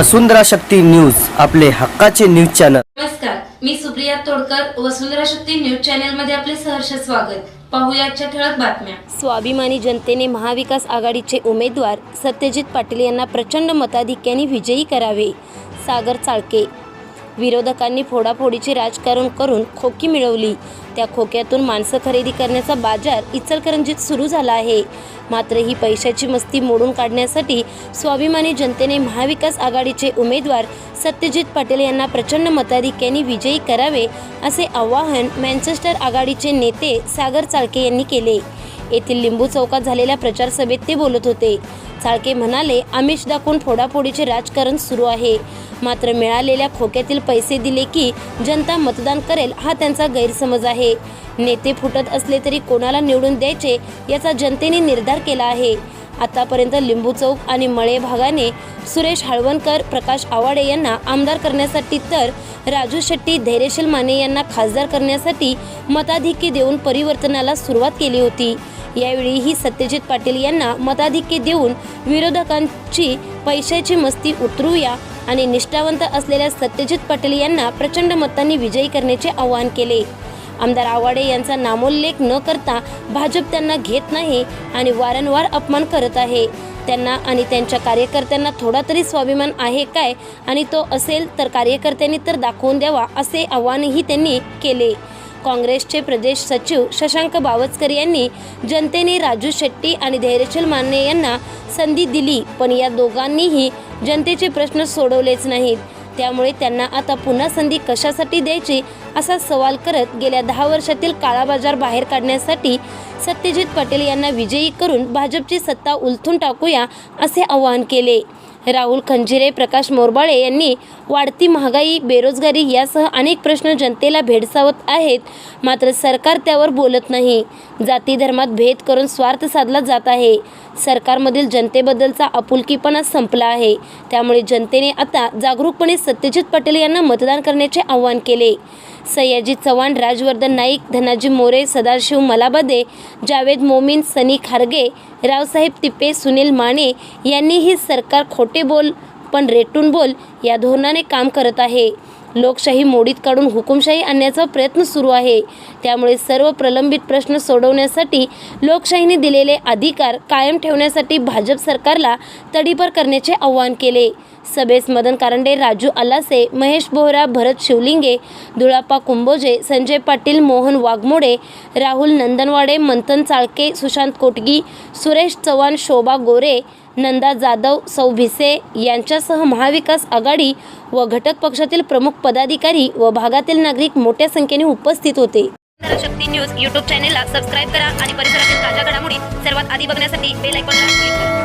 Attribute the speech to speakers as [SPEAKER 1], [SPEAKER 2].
[SPEAKER 1] वसुंधरा Shakti news आपले हक्काचे news channel.
[SPEAKER 2] नमस्कार मी सुप्रिया तोडकर वसुंधरा शक्ती न्यूज चॅनलमध्ये आपले सहर्ष स्वागत. पाहूया आजच्या ठळक बातम्या.
[SPEAKER 3] स्वाभिमानी जनतेने महाविकास आघाडीचे उमेदवार सत्यजित पाटील यांना प्रचंड मताधिक्याने विजयी करावे. सागर चाळके विरोधकांनी फोडाफोडीचे राजकारण करून खोकी मिळवली. त्या खोक्यातून माणसं खरेदी करण्याचा बाजार इचलकरंजीत सुरू झाला आहे. मात्र ही पैशाची मस्ती मोडून काढण्यासाठी स्वाभिमानी जनतेने महाविकास आघाडीचे उमेदवार सत्यजित पाटील यांना प्रचंड मताधिक्याने विजयी करावे असे आवाहन मँचेस्टर आघाडीचे नेते सागर चाळके यांनी केले. येथील लिंबू चौकात झालेल्या प्रचार सभेत ते बोलत होते. चाळके म्हणाले आमिष दाखवून फोडाफोडीचे राजकारण सुरू आहे. मात्र मिळालेल्या खोक्यातील पैसे दिले की जनता मतदान करेल हा त्यांचा गैरसमज आहे. नेते फुटत असले तरी कोणाला निवडून द्यायचे याचा जनतेने निर्धार केला आहे. आतापर्यंत लिंबू चौक आणि मळे भागाने सुरेश हळवणकर प्रकाश आवाडे यांना आमदार करण्यासाठी तर राजू शेट्टी धैर्यशील माने यांना खासदार करण्यासाठी मताधिक्य देऊन परिवर्तनाला सुरुवात केली होती. यावेळीही सत्यजित पाटील यांना मताधिक्य देऊन विरोधकांची पैशाची मस्ती उतरूया आणि निष्ठावंत असलेल्या सत्यजित पाटील यांना प्रचंड मतांनी विजयी करण्याचे आवाहन केले. आमदार आवाडे यांचा नामोल्लेख न करता भाजप त्यांना घेत नाही आणि वारंवार अपमान करत आहे. त्यांना आणि त्यांच्या कार्यकर्त्यांना थोडा तरी स्वाभिमान आहे काय आणि तो असेल तर कार्यकर्त्यांनी तर दाखवून द्यावा असे आवाहनही त्यांनी केले. काँग्रेसचे प्रदेश सचिव शशांक बावचकर यांनी जनतेने राजू शेट्टी आणि धैर्यशील माने यांना संधी दिली पण या दोघांनीही जनतेचे प्रश्न सोडवलेच नाहीत. त्यामुळे त्यांना आता पुन्हा संधी कशासाठी द्यायची असा सवाल करत गेल्या दहा वर्षातील काळाबाजार बाहेर काढण्यासाठी सत्यजित पटेल यांना विजयी करून भाजपची सत्ता उलथून टाकूया असे आवाहन केले. राहुल खंजिरे प्रकाश मोरबाळे यांनी वाढती महागाई बेरोजगारी यासह अनेक प्रश्न जनतेला भेडसावत आहेत. मात्र सरकार त्यावर बोलत नाही. जाती धर्मात भेद करून स्वार्थ साधला जात आहे. सरकारमधील जनतेबद्दलचा आपुलकीपणा संपला आहे. त्यामुळे जनतेने आता जागरूकपणे सत्यजित पटेल यांना मतदान करण्याचे आवाहन केले. सयाजी चव्हाण राजवर्धन नाईक धनाजी मोरे सदाशिव मलाबदे जावेद मोमीन सनी खारगे रावसाहेब तिप्पे सुनील माने यांनीही सरकार खोट बोल पण रेटून बोल या धोरणाने काम करत आहे. लोकशाही मोडीत काढून हुकुमशाही आणण्याचा प्रयत्न सुरू आहे. त्यामुळे सर्व प्रलंबित प्रश्न सोडवण्यासाठी लोकशाहीने दिलेले अधिकार कायम ठेवण्यासाठी भाजप सरकारला तडीपर करण्याचे आवाहन केले. सभेस मदन कारंडे राजू आलासे महेश बोहरा भरत शिवलिंगे दुळापा कुंभोजे संजय पाटील मोहन वाघमोडे राहुल नंदनवाडे मंथन चाळके सुशांत कोटगी सुरेश चव्हाण शोभा गोरे नंदा जाधव सौ भिसे यांच्यासह महाविकास आघाडी व घटक पक्षातील प्रमुख पदाधिकारी व भागातील नागरिक मोठ्या संख्येने उपस्थित होते. शक्ती न्यूज यूट्यूब चॅनेलला सबस्क्राईब करा आणि परिसरातील ताज्या घडामोडी सर्वात आधी बघण्यासाठी बेल आयकॉनला क्लिक करा.